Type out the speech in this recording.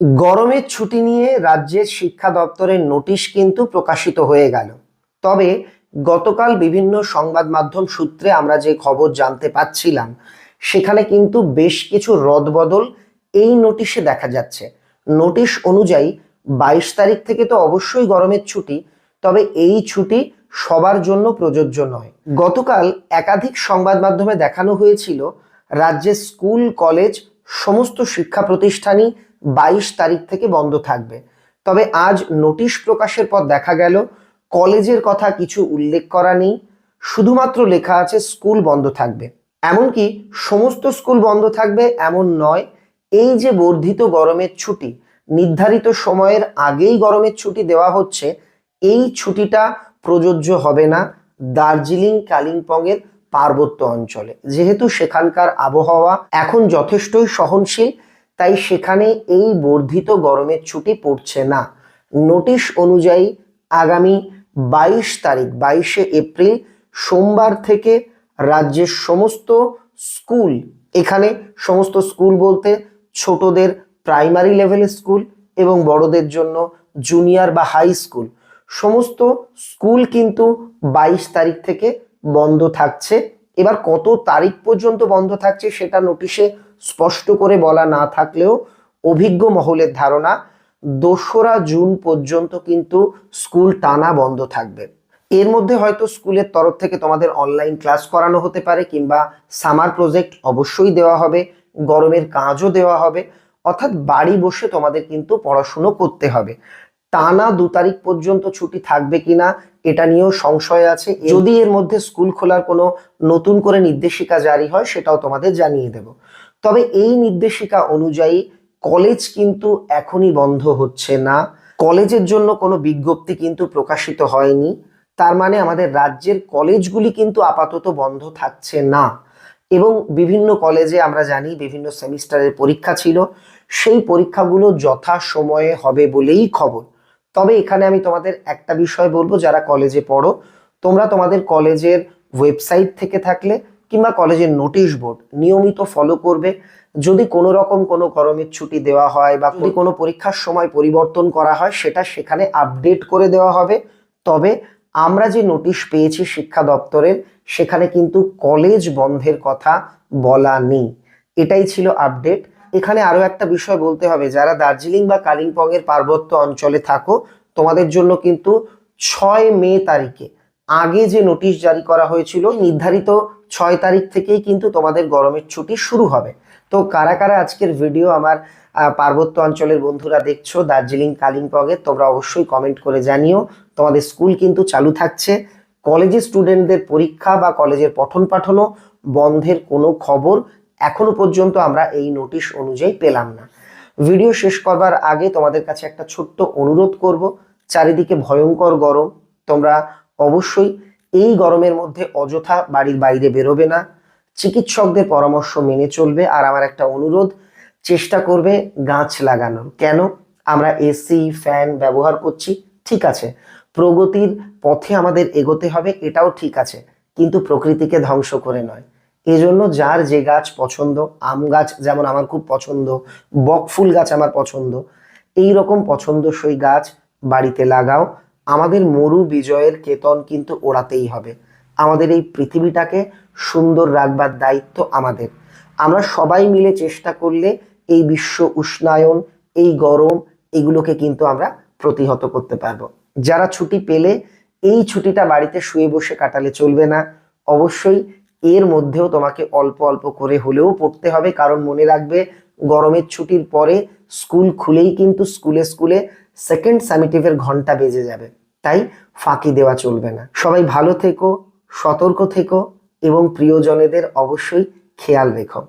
গরমের ছুটি নিয়ে রাজ্যের শিক্ষা দপ্তরের নোটিশ কিন্তু প্রকাশিত হয়ে গেল। তবে গতকাল বিভিন্ন সংবাদ মাধ্যম সূত্রে আমরা যে খবর জানতে পাচ্ছিলাম, সেখানে কিন্তু বেশ কিছু রদবদল এই নোটিশে দেখা যাচ্ছে। নোটিশ অনুযায়ী বাইশ তারিখ থেকে তো অবশ্যই গরমের ছুটি, তবে এই ছুটি সবার জন্য প্রযোজ্য নয়। গতকাল একাধিক সংবাদ মাধ্যমে দেখানো হয়েছিল, রাজ্যের স্কুল, কলেজ, সমস্ত শিক্ষা প্রতিষ্ঠানই বাইশ তারিখ থেকে বন্ধ থাকবে। তবে আজ নোটিশ প্রকাশের পর দেখা গেল, কলেজের কথা কিছু উল্লেখ করা নেই, শুধুমাত্র লেখা আছে স্কুল বন্ধ থাকবে। এমনকি সমস্ত স্কুল বন্ধ থাকবে এমন নয়, এই যে বর্ধিত গরমের ছুটি, নির্ধারিত সময়ের আগেই গরমের ছুটি দেওয়া হচ্ছে, এই ছুটিটা প্রযোজ্য হবে না দার্জিলিং কালিম্পংয়ের পার্বত্য অঞ্চলে। যেহেতু সেখানকার আবহাওয়া এখন যথেষ্টই সহনশীল তাই সেখানে এই বর্ধিত গরমের ছুটি পড়ছে না। নোটিশ অনুযায়ী আগামী বাইশ তারিখ, বাইশে এপ্রিল সোমবার থেকে রাজ্যের সমস্ত স্কুল, এখানে সমস্ত স্কুল বলতে ছোটদের প্রাইমারি লেভেলের স্কুল এবং বড়দের জন্য জুনিয়র বা হাই স্কুল। সমস্ত স্কুল কিন্তু বাইশ তারিখ থেকে বন্ধ থাকছে। এবার কত তারিখ পর্যন্ত বন্ধ থাকছে সেটা নোটিশে স্পষ্ট করে বলা না থাকলেও অভিজ্ঞ মহলের ধারণা, দোসরা জুন পর্যন্ত কিন্তু স্কুল টানা বন্ধ থাকবে। এর মধ্যে হয়তো স্কুলের তরফ থেকে তোমাদের অনলাইন ক্লাস করানো হতে পারে কিংবা সামার প্রজেক্ট অবশ্যই দেওয়া হবে, গরমের কাজও দেওয়া হবে, অর্থাৎ বাড়ি বসে তোমাদের কিন্তু পড়াশুনো করতে হবে। টানা দু তারিখ পর্যন্ত ছুটি থাকবে কিনা এটা নিয়েও সংশয় আছে। যদি এর মধ্যে স্কুল খোলার কোনো নতুন করে নির্দেশিকা জারি হয়, সেটাও তোমাদের জানিয়ে দেব। তবে এই নির্দেশিকা অনুযায়ী কলেজ কিন্তু এখনই বন্ধ হচ্ছে না। কলেজের জন্য কোনো বিজ্ঞপ্তি কিন্তু প্রকাশিত হয়নি। তার মানে আমাদের রাজ্যের কলেজগুলি কিন্তু আপাতত বন্ধ থাকছে না। এবং বিভিন্ন কলেজে আমরা জানি বিভিন্ন সেমিস্টারের পরীক্ষা ছিল। সেই পরীক্ষাগুলো যথা সময়ে হবে বলেই খবর। তবে এখানে আমি তোমাদের একটা বিষয় বলব, যারা কলেজে পড়ো, তোমরা তোমাদের কলেজের ওয়েবসাইট থেকে থাকলে কিংবা কলেজের নোটিশ বোর্ড নিয়মিত ফলো করবে। যদি কোনো রকম কোনো গরমের ছুটি দেওয়া হয় বা যদি কোনো পরীক্ষার সময় পরিবর্তন করা হয়, সেটা সেখানে আপডেট করে দেওয়া হবে। তবে আমরা যে নোটিশ পেয়েছি শিক্ষা দপ্তরের, সেখানে কিন্তু কলেজ বন্ধের কথা বলা নেই। এটাই ছিল আপডেট এখানে আরও একটা বিষয় বলতে হবে, যারা দার্জিলিং বা কালিম্পং এর পার্বত্য অঞ্চলে থাকো, তোমাদের জন্য কিন্তু ছয় মে তারিখে আগে যে নোটিশ জারি করা হয়েছিল, নির্ধারিত ছয় তারিখ থেকেই কিন্তু তোমাদের গরমের ছুটি শুরু হবে। তো কারা কারা আজকের ভিডিও আমার পার্বত্য অঞ্চলের বন্ধুরা দেখছ, দার্জিলিং, কালিম্পংয়ের, তোমরা অবশ্যই কমেন্ট করে জানিও। তোমাদের স্কুল কিন্তু চালু থাকছে। কলেজের স্টুডেন্টদের পরীক্ষা বা কলেজের পঠন পাঠনও বন্ধের কোনো খবর এখনও পর্যন্ত আমরা এই নোটিশ অনুযায়ী পেলাম না। ভিডিও শেষ করবার আগে তোমাদের কাছে একটা ছোট্ট অনুরোধ করব, চারিদিকে ভয়ঙ্কর গরম, তোমরা অবশ্যই এই গরমের মধ্যে অযথা বাড়ির বাইরে বেরোবে না। চিকিৎসকদের পরামর্শ মেনে চলবে। আর আমার একটা অনুরোধ, চেষ্টা করবে গাছ লাগানোর। কেন? আমরা এসি ফ্যান ব্যবহার করছি, ঠিক আছে। প্রগতির পথে আমাদের এগোতে হবে, এটাও ঠিক আছে। কিন্তু প্রকৃতিকে ধ্বংস করে নয়। এজন্য যার যে গাছ পছন্দ, আম গাছ যেমন আমার খুব পছন্দ বকফুল গাছ আমার পছন্দ এই রকম পছন্দসই গাছ বাড়িতে লাগাও। আমাদের মরু বিজয়ের কেতন কিন্তু ওড়াতেই হবে। আমাদের এই পৃথিবীটাকে সুন্দর রাখবার দায়িত্ব আমাদের। আমরা সবাই মিলে চেষ্টা করলে এই বিশ্ব উষ্ণায়ন, এই গরম, এগুলোকে কিন্তু আমরা প্রতিহত করতে পারব। যারা ছুটি পেলে এই ছুটিটা বাড়িতে শুয়ে বসে কাটালে চলবে না। অবশ্যই এর মধ্যেও তোমাকে অল্প অল্প করে হলেও পড়তে হবে। কারণ মনে রাখবে, গরমের ছুটির পরে স্কুল খুলেই কিন্তু স্কুলে স্কুলে সেকেন্ড সামিটিভের ঘণ্টা বেজে যাবে। তাই ফাঁকি দেওয়া চলবে না। সবাই ভালো থেকো, সতর্ক থেকো এবং প্রিয়জনেদের অবশ্যই খেয়াল রেখো।